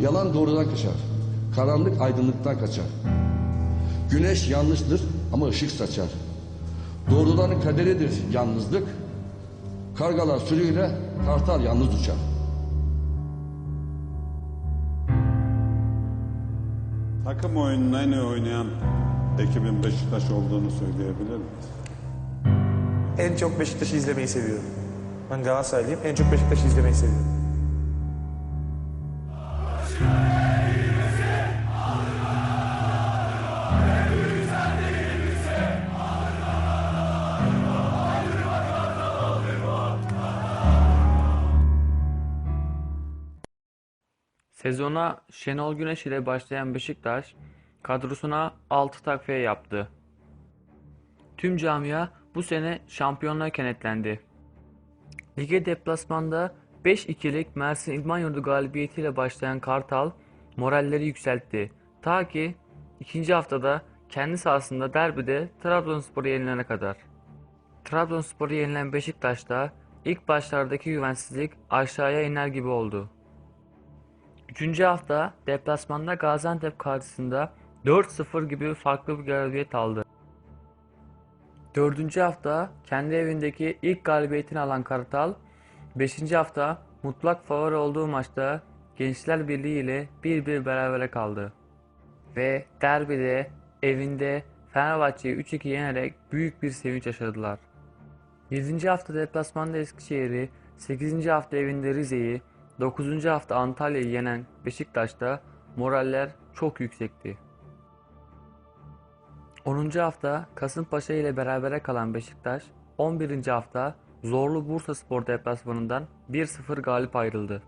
Yalan doğrudan kaçar. Karanlık aydınlıktan kaçar. Güneş yanlıştır ama ışık saçar. Doğruların kaderidir yalnızlık. Kargalar sürüyle, kartal yalnız uçar. Takım oyununu en iyi oynayan ekibin Beşiktaş olduğunu söyleyebilir miyiz? En çok Beşiktaş'ı izlemeyi seviyorum. Ben Galatasaraylıyım. En çok Beşiktaş'ı izlemeyi seviyorum. Sezona Şenol Güneş ile başlayan Beşiktaş kadrosuna 6 takviye yaptı. Tüm camia bu sene şampiyonluğa kenetlendi. Lige deplasmanda 5-2'lik Mersin İdman Yurdu galibiyetiyle başlayan Kartal moralleri yükseltti. Ta ki ikinci haftada kendi sahasında derbide Trabzonspor'u yenilene kadar. Trabzonspor'u yenilen Beşiktaş'ta ilk başlardaki güvensizlik aşağıya iner gibi oldu. Üçüncü hafta deplasmanda Gaziantep karşısında 4-0 gibi farklı bir galibiyet aldı. Dördüncü hafta kendi evindeki ilk galibiyetini alan Kartal, 5. hafta mutlak favori olduğu maçta Gençler Birliği ile 1-1 berabere kaldı. Ve derbide evinde Fenerbahçe'yi 3-2 yenerek büyük bir sevinç yaşadılar. 7. hafta deplasmanda Eskişehir'i, 8. hafta evinde Rize'yi, 9. hafta Antalya'yı yenen Beşiktaş'ta moraller çok yüksekti. 10. hafta Kasımpaşa ile berabere kalan Beşiktaş, 11. hafta zorlu Bursaspor deplasmanından 1-0 galip ayrıldı.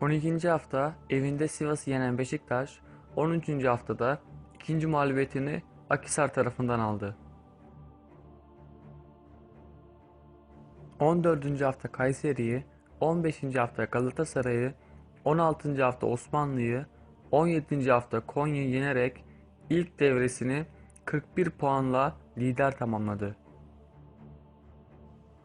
12. hafta evinde Sivas'ı yenen Beşiktaş, 13. haftada ikinci mağlubiyetini Akisar tarafından aldı. 14. hafta Kayseri'yi, 15. hafta Galatasaray'ı, 16. hafta Osmanlı'yı, 17. hafta Konya'yı yenerek ilk devresini 41 puanla lider tamamladı.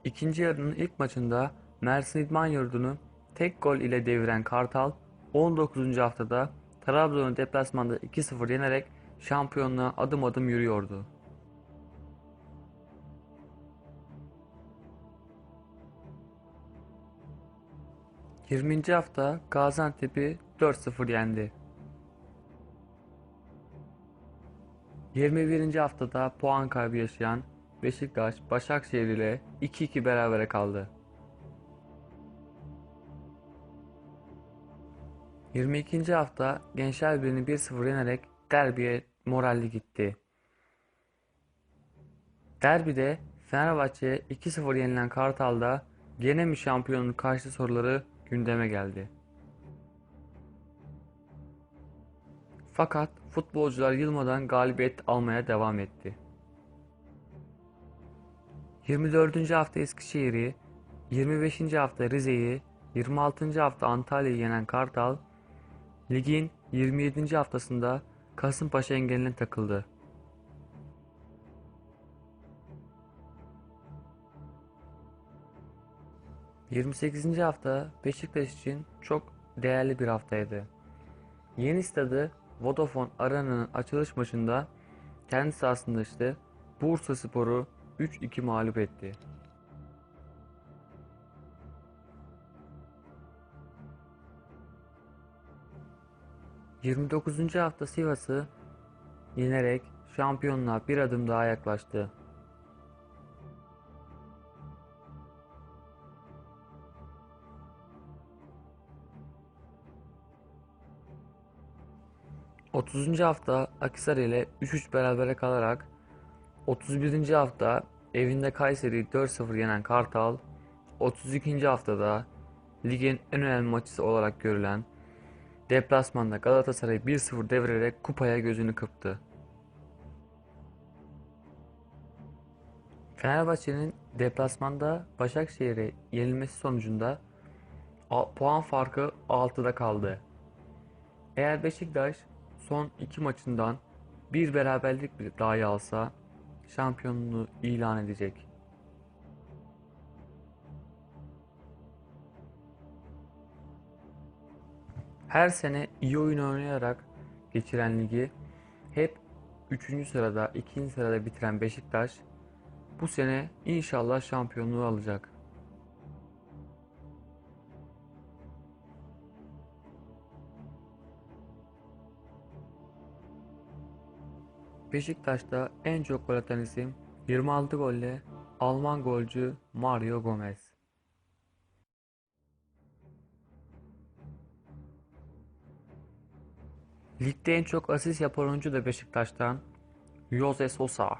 İkinci yarının ilk maçında Mersin İdman Yurdu'nu tek gol ile deviren Kartal 19. haftada Trabzon'u deplasmanda 2-0 yenerek şampiyonluğa adım adım yürüyordu. Yirminci hafta Gaziantep'i 4-0 yendi. 21. haftada puan kaybı yaşayan Beşiktaş Başakşehir ile 2-2 berabere kaldı. 22. hafta Gençler Birliği'ni 1-0 yenerek derbiye moralli gitti. Derbide Fenerbahçe'ye 2-0 yenilen Kartal'da gene mi şampiyonun karşı soruları gündeme geldi. Fakat futbolcular yılmadan galibiyet almaya devam etti. 24. hafta Eskişehir'i, 25. hafta Rize'yi, 26. hafta Antalya'yı yenen Kartal, ligin 27. haftasında Kasımpaşa engeline takıldı. ...28. hafta Beşiktaş için çok değerli bir haftaydı. Yeni stadı Vodafone Arena'nın açılış maçında kendi sahasında işte Bursa Spor'u 3-2 mağlup etti. ...29. hafta Sivas'ı yenerek şampiyonluğa bir adım daha yaklaştı. ...30. hafta Akisar ile 3-3 berabere kalarak 31. hafta evinde Kayseri'yi 4-0 yenen Kartal, 32. haftada ligin en önemli maçı olarak görülen deplasmanda Galatasaray'ı 1-0 devirerek kupaya gözünü kırptı. Fenerbahçe'nin deplasmanda Başakşehir'e yenilmesi sonucunda puan farkı 6'da kaldı. Eğer Beşiktaş son iki maçından bir beraberlik bile dahi alsa şampiyonluğu ilan edecek. Her sene iyi oyun oynayarak geçiren ligi hep 3. sırada, 2. sırada bitiren Beşiktaş bu sene inşallah şampiyonluğu alacak. Beşiktaş'ta en çok gol atan isim 26 golle Alman golcü Mario Gomez. Ligde en çok asist yapan oyuncu da Beşiktaş'tan Jose Sosa.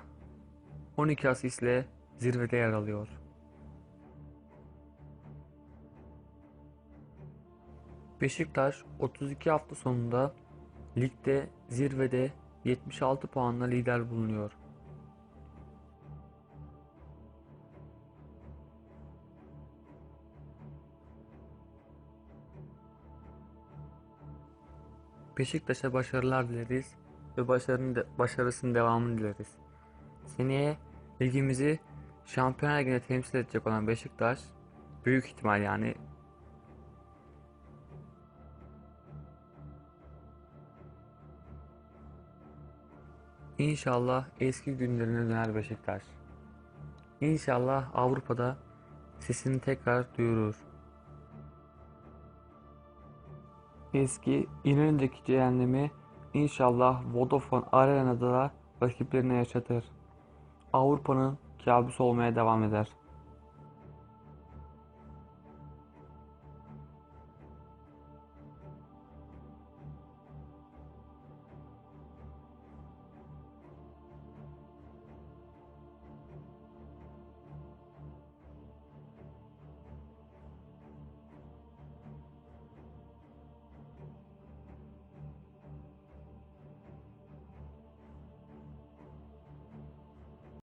12 asistle zirvede yer alıyor. Beşiktaş 32 hafta sonunda ligde zirvede 76 puanla lider bulunuyor. Beşiktaş'a başarılar dileriz ve başarının de, başarısının devamını dileriz. Seneye ligimizi Şampiyonlar Ligi'nde temsil edecek olan Beşiktaş büyük ihtimal yani İnşallah eski günlerine döner Beşiktaş. İnşallah Avrupa'da sesini tekrar duyurur. Eski İnönü'ndeki cehennemi inşallah Vodafone Arena'da da rakiplerine yaşatır. Avrupa'nın kabusu olmaya devam eder.